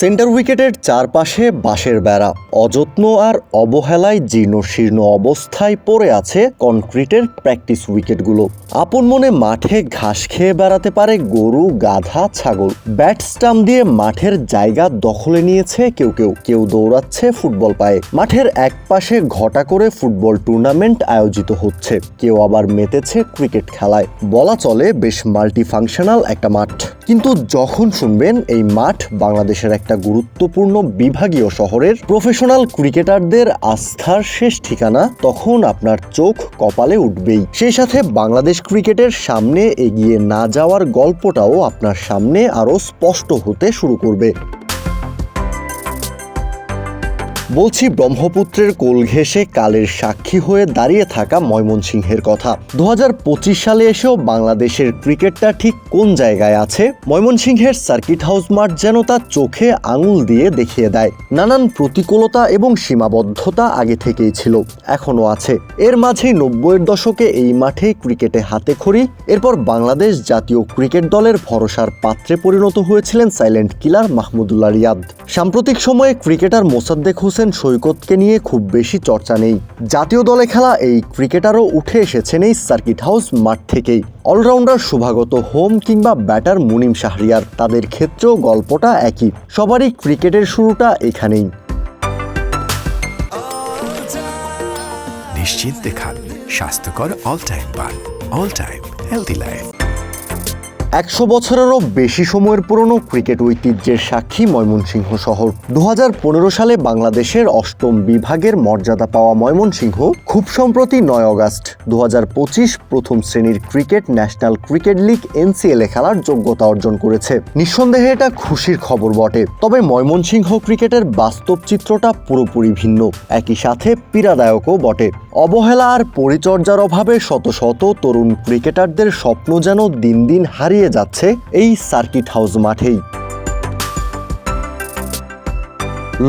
Centre উইকেটের চারপাশে বাঁশের বেড়া, অযত্ন আর অবহেলায় জীর্ণ শীর্ণ অবস্থায় পড়ে আছে কনক্রিটের প্র্যাকটিস উইকেটগুলো। আপন মনে মাঠে ঘাস খেয়ে বেড়াতে পারে গরু, গাধা, ছাগল। ব্যাট স্টাম্প দিয়ে মাঠের জায়গা দখলে নিয়েছে কেউ কেউ। কেউ দৌড়াচ্ছে ফুটবল পায়ে। মাঠের এক পাশে ঘটা করে ফুটবল টুর্নামেন্ট আয়োজিত হচ্ছে। কেউ আবার মেতেছে ক্রিকেট খেলায়। বলা চলে, বেশ মাল্টিফাংশনাল একটা মাঠ। কিন্তু যখন শুনবেন এই মাঠ বাংলাদেশের একটা গুরুত্বপূর্ণ বিভাগীয় শহরের প্রফেশনাল ক্রিকেটারদের আস্থার শেষ ঠিকানা, তখন আপনার চোখ কপালে উঠবেই। সেই সাথে বাংলাদেশ ক্রিকেটের সামনে এগিয়ে না যাওয়ার গল্পটাও আপনার সামনে আরও স্পষ্ট হতে শুরু করবে। বলছি ব্রহ্মপুত্রের কোল ঘেঁষে কালের সাক্ষী হয়ে দাঁড়িয়ে থাকা ময়মনসিংহের কথা। দু হাজার পঁচিশ সালে এসেও বাংলাদেশের ক্রিকেটটা ঠিক কোন জায়গায় আছে? ময়মনসিংহের সার্কিট হাউস মাঠ যেন তা চোখে আঙুল দিয়ে দেখিয়ে দেয়। নানান প্রতিকূলতা এবং সীমাবদ্ধতা আগে থেকেই ছিল, এখনও আছে। এর মাঝেই নব্বইয়ের দশকে এই মাঠে ক্রিকেটে হাতে খড়ি, এরপর বাংলাদেশ জাতীয় ক্রিকেট দলের ভরসার পাত্রে পরিণত হয়েছিলেন সাইলেন্ট কিলার মাহমুদুল্লাহ রিয়াদ। সাম্প্রতিক সময়ে ক্রিকেটার মোসাদ্দেক হোসেন সৈকতকে নিয়ে খুব বেশি চর্চা নেই। জাতীয় দলে খেলা এই ক্রিকেটারও উঠে এসেছেন এই সার্কিট হাউস মাঠ থেকেই। অলরাউন্ডার শুভাগত হোম কিংবা ব্যাটার মুনিম শাহরিয়ার, তাদের ক্ষেত্রেও গল্পটা একই। সবারই ক্রিকেটের শুরুটা এখানেই। নিশ্চিন্তে খান, স্বাস্থ্যকর অল টাইম পান অল টাইম হেলদি লাইফ একশো বছরেরও বেশি সময়ের পুরনো ক্রিকেট ঐতিহ্যের সাক্ষী ময়মনসিংহ শহর। দু হাজার পনেরো সালে বাংলাদেশের অষ্টম বিভাগের মর্যাদা পাওয়া ময়মনসিংহ খুব সম্প্রতি নয় অগাস্ট। দু প্রথম শ্রেণির cricket, national cricket league NCL এ খেলার যোগ্যতা অর্জন করেছে। নিঃসন্দেহে এটা খুশির খবর বটে। তবে ময়মনসিংহ ক্রিকেটের বাস্তব চিত্রটা পুরোপুরি ভিন্ন। একই সাথে পীড়াদায়কও বটে। অবহেলা আর পরিচর্যার অভাবে শত শত তরুণ ক্রিকেটারদের স্বপ্ন যেন দিন দিন হারিয়ে যাচ্ছে এই সার্কিট হাউস মাঠেই।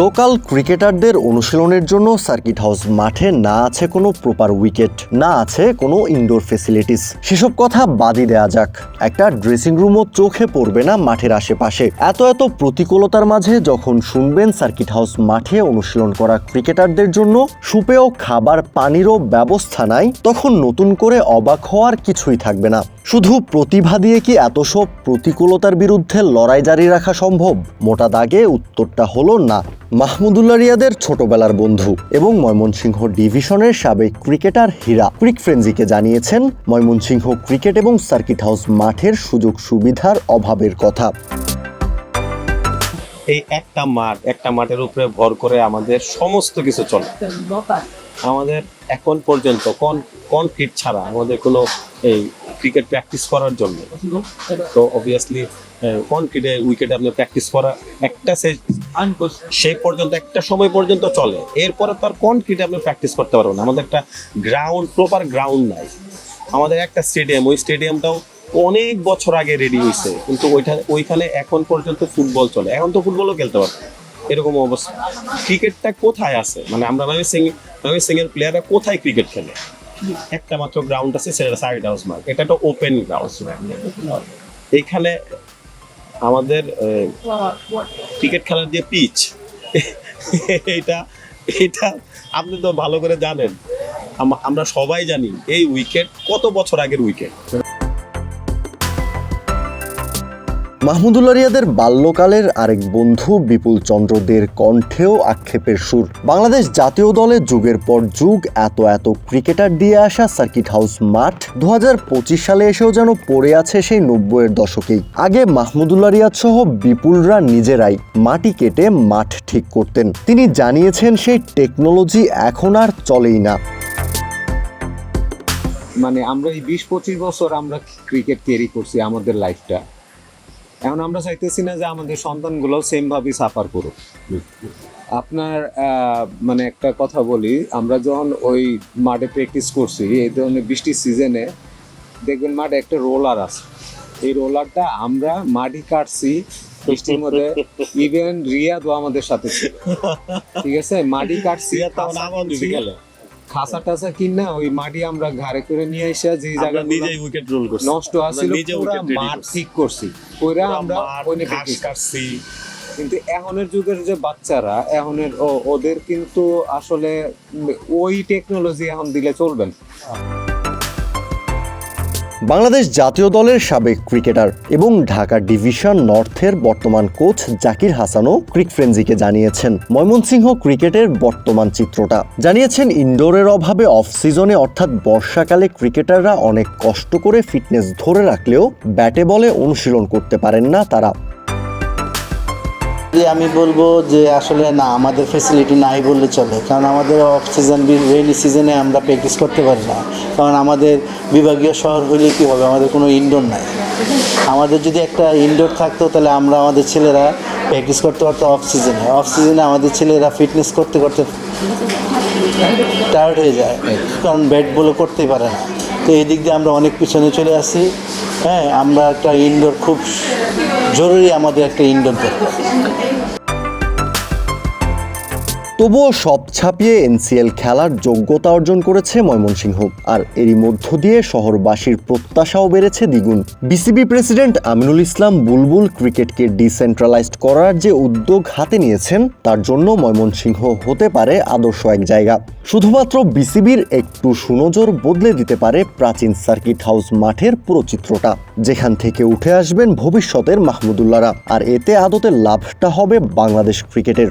লোকাল ক্রিকেটারদের অনুশীলনের জন্য সার্কিট হাউস মাঠে না আছে কোনো প্রপার উইকেট, না আছে কোনো ইনডোর ফেসিলিটিস সেসব কথা বাদই দেয়া যাক। একটা ড্রেসিং রুমও চোখে পড়বে না মাঠের আশেপাশে। এত এত প্রতিকূলতার মাঝে যখন শুনবেন সার্কিট হাউস মাঠে অনুশীলন করা ক্রিকেটারদের জন্য, সুপেয় খাবার পানিরও ব্যবস্থা নাই, তখন নতুন করে অবাক হওয়ার কিছুই থাকবে না। শুধু প্রতিভা দিয়ে কি এত সব প্রতিকূলতার বিরুদ্ধে লড়াই জারি রাখা সম্ভব? মোটা দাগে উত্তরটা হলো না। মাহমুদুল্লাহ রিয়াদের ছোটবেলার বন্ধু এবং ময়মনসিংহ ডিভিশনের সাবেক ক্রিকেটার হীরা। ক্রিক ফ্রেন্সিকে জানিয়েছেন ময়মনসিংহ ক্রিকেট এবং সার্কিট হাউস মাঠের সুযোগ সুবিধার অভাবের কথা। এই একটা মাঠ একটা মাঠের উপরে ভর করে আমাদের সমস্ত কিছু চলে। আমাদের এখন পর্যন্ত কোন কনক্রিট ছাড়া আমাদের কোনো এই ক্রিকেট প্র্যাকটিস করার জন্য। তো অবভিয়াসলি কোন কনক্রিটে উইকেটে আপনি প্র্যাকটিস করা একটা সে সেই পর্যন্ত, একটা সময় পর্যন্ত চলে। এরপরে আর কনক্রিটে আপনি প্র্যাকটিস করতে পারবেন না। আমাদের একটা গ্রাউন্ড প্রপার গ্রাউন্ড নাই। আমাদের একটা স্টেডিয়াম ওই স্টেডিয়ামটাও অনেক বছর আগে রেডি হয়েছে কিন্তু ওইটা ওইখানে এখন পর্যন্ত ফুটবল চলে। এখন তো ফুটবলও খেলতে পারবে। এরকম অবস্থা। ক্রিকেটটা কোথায় আছে? মানে আমরা ভাবি সিংয়ের প্লেয়াররা কোথায় ক্রিকেট খেলে? একটা মাত্র গ্রাউন্ড আছে, সেটা সাইড হাউস মার্ক এটা একটা ওপেন গ্রাউন্ড এখানে আমাদের ক্রিকেট খেলার যে পিচ এটা এটা আপনি তো ভালো করে জানেন। আমরা সবাই জানি, এই উইকেট কত বছর আগের উইকেট? মাহমুদুল্লাহ রিয়াদের বাল্যকালের আরেক বন্ধু বিপুল চন্দ্রদের কণ্ঠেও আক্ষেপের সুর। বাংলাদেশ জাতীয় দলে যুগের পর যুগ এত এত ক্রিকেটার দিয়ে আসা সার্কিট হাউস মাঠ দু হাজার পঁচিশ সালে এসেও যেন পড়ে আছে সেই নব্বইয়ের দশকেই। আগে মাহমুদুল্লাহ রিয়াদ সহ বিপুলরা নিজেরাই মাটি কেটে মাঠ ঠিক করতেন। তিনি জানিয়েছেন সেই টেকনোলজি এখন আর চলেই না। মানে আমরা এই বিশ পঁচিশ বছর আমরা ক্রিকেট তৈরি করছি আমাদের লাইফটা। এখন আমরা চাইতেছি না যে আমাদের সন্তানগুলো সেম ভাবে সাফার করুক। আপনার মানে একটা কথা বলি আমরা যখন ওই মাঠে প্র্যাকটিস করছি এই ধরনের বৃষ্টির সিজনে দেখবেন মাঠে একটা রোলার আছে। এই রোলারটা আমরা মাটি কাটছি বৃষ্টির মধ্যে ইভেন রিয়াদও আমাদের সাথে ছিল। ঠিক আছে? মাটি কাটছি খাসা টাসা কিনা ওই মাটি আমরা ঘাড়ে করে নিয়ে এসে যে জায়গা নিজেই উইকেট রোল করছি। নষ্ট পুরা মাঠ ঠিক করছি। ওরা আমরা ওই ঘাস কাটছি। কিন্তু এখনের যুগের যে বাচ্চারা এখনের ওদের কিন্তু আসলে ওই টেকনোলজি এখন দিলে চলবে না। বাংলাদেশ জাতীয় দলের সাবেক ক্রিকেটার এবং ঢাকা ডিভিশন নর্থের বর্তমান কোচ জাকির হাসানও ক্রিক ফ্রেন্সিকে জানিয়েছেন। ময়মনসিংহ ক্রিকেটের বর্তমান চিত্রটা। জানিয়েছেন, ইনডোরের অভাবে অফ সিজনে অর্থাৎ বর্ষাকালে ক্রিকেটাররা অনেক কষ্ট করে ফিটনেস ধরে রাখলেও ব্যাটে বলে অনুশীলন করতে পারেন না তারা। যে আমি বলব যে আসলে না, আমাদের ফেসিলিটি নাই বললে চলে। কারণ আমাদের অফ সিজন রেইনি সিজনে আমরা প্র্যাকটিস করতে পারি না। কারণ আমাদের বিভাগীয় শহর হলে কী হবে? আমাদের কোনো ইনডোর নাই। আমাদের যদি একটা ইনডোর থাকতো, তাহলে আমরা আমাদের ছেলেরা প্র্যাকটিস করতে পারতো অফ সিজনে অফ সিজনে আমাদের ছেলেরা ফিটনেস করতে করতে টায়ার্ড হয়ে যায়। কারণ ব্যাট বলে করতেই পারে না। তো এই দিক দিয়ে আমরা অনেক পিছনে চলে আসি। হ্যাঁ আমরা একটা ইনডোর খুব জরুরি আমাদের একটা ইনডোর দরকার। তবুও সব ছাপিয়ে এনসিএল খেলার যোগ্যতা অর্জন করেছে ময়মনসিংহ। আর এরই মধ্য দিয়ে শহরবাসীর প্রত্যাশাও বেড়েছে দ্বিগুণ। বিসিবি প্রেসিডেন্ট আমিনুল ইসলাম বুলবুল ক্রিকেটকে ডিসেন্ট্রালাইজড করার যে উদ্যোগ হাতে নিয়েছেন, তার জন্য ময়মনসিংহ হতে পারে আদর্শ এক জায়গা। শুধুমাত্র বিসিবির একটু সুনজর বদলে দিতে পারে প্রাচীন সার্কিট হাউস মাঠের পুরো চিত্রটা যেখান থেকে উঠে আসবেন ভবিষ্যতের মাহমুদুল্লাহরা আর এতে আদতে লাভটা হবে বাংলাদেশ ক্রিকেটের।